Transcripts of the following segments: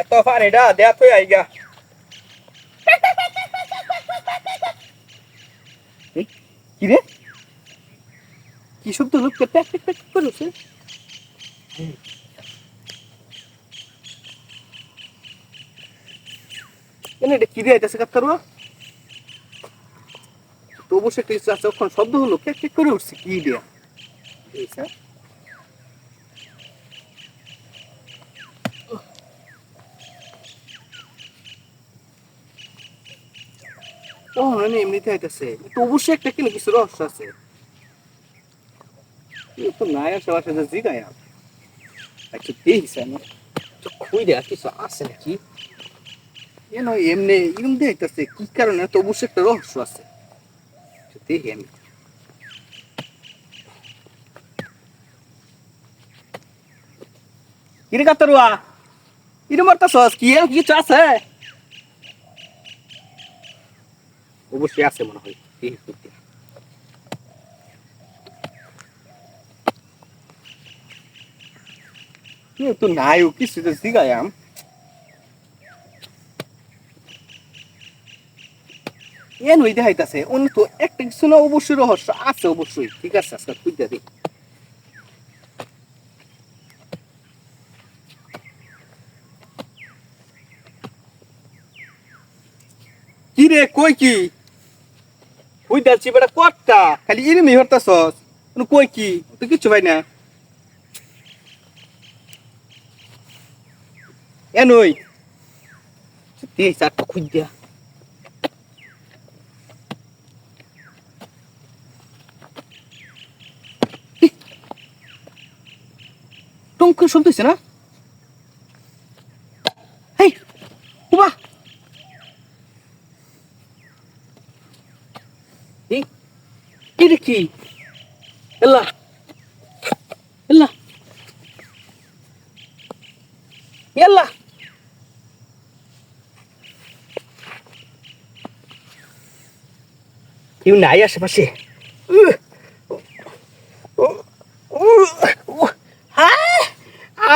এত পানিটা দেয়া তুই আইগা। কি রে? কি শব্দ লোক প্যাক এটা কি রে আইতাছে কাত্তারু তো অবশ্যই একটা শব্দ হলো। প্যাক প্যাক করে উঠছে কি দিয়া? ও মানে এমনিতে আইতাছে। তো অবশ্যই একটা কিনা কিছু রহস্য আছে। তো নাই আশেপাশে যে জিগায় আচ্ছা দেখিস আমি তো কিছু আছে নাকি? কেন এমনি এরম দেখাইতেছে কি কারণে? তো অবশ্যই একটা রহস্য আছে। দেখি আমি। কিরে কাতারুয়া? কিরে মারতাছস, কি এর কিছু আছে? অবশ্যই আছে মনে হয় দেখি সত্যি তো নাই, ও কিছু তো জিগায়াম এন ওই দেখাইতাছে, অন্য তো একটা কিছু না, অবশ্যই রহস্য আছে অবশ্যই। ঠিক আছে, আজকে খুঁজতে দিই কি রে, কই কি? কই যাচ্ছি বেটা কটটা খালি ইরিমি হরতাছস কই কি? তুই কিচ্ছু ভাই না। এন ওই দিয়ে চারটা খুঁজ দিয়া। টঙ্ক হচ্ছে না? এটা কি? এল্লা। এল্লা। এল্লা। কেউ নাই আশেপাশে!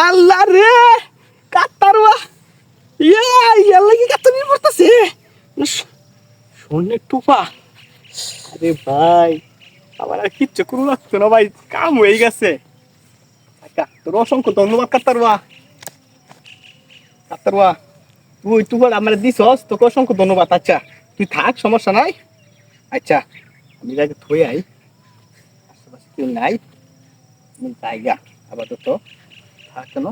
আল্লাহ রে! কাতারুয়া ইয়া ইয়া লাগি কাতারি পড়তাছে। সোনের টুপা। আরে ভাই, আমার আর কিচ্ছু কোনো লাগতো না ভাই, কাম হয়ে গেছে। তোর অসংখ্য ধন্যবাদ, কাতারুয়া। কাতারুয়া, তুই তুই আমার দিছস, তোকে অসংখ্য ধন্যবাদ আচ্ছা। তুই থাক, সমস্যা নাই। আচ্ছা আমি যাকে থই আই। আশেপাশে কেউ নাই। আমি জায়গা আপাতত। থাক কেন?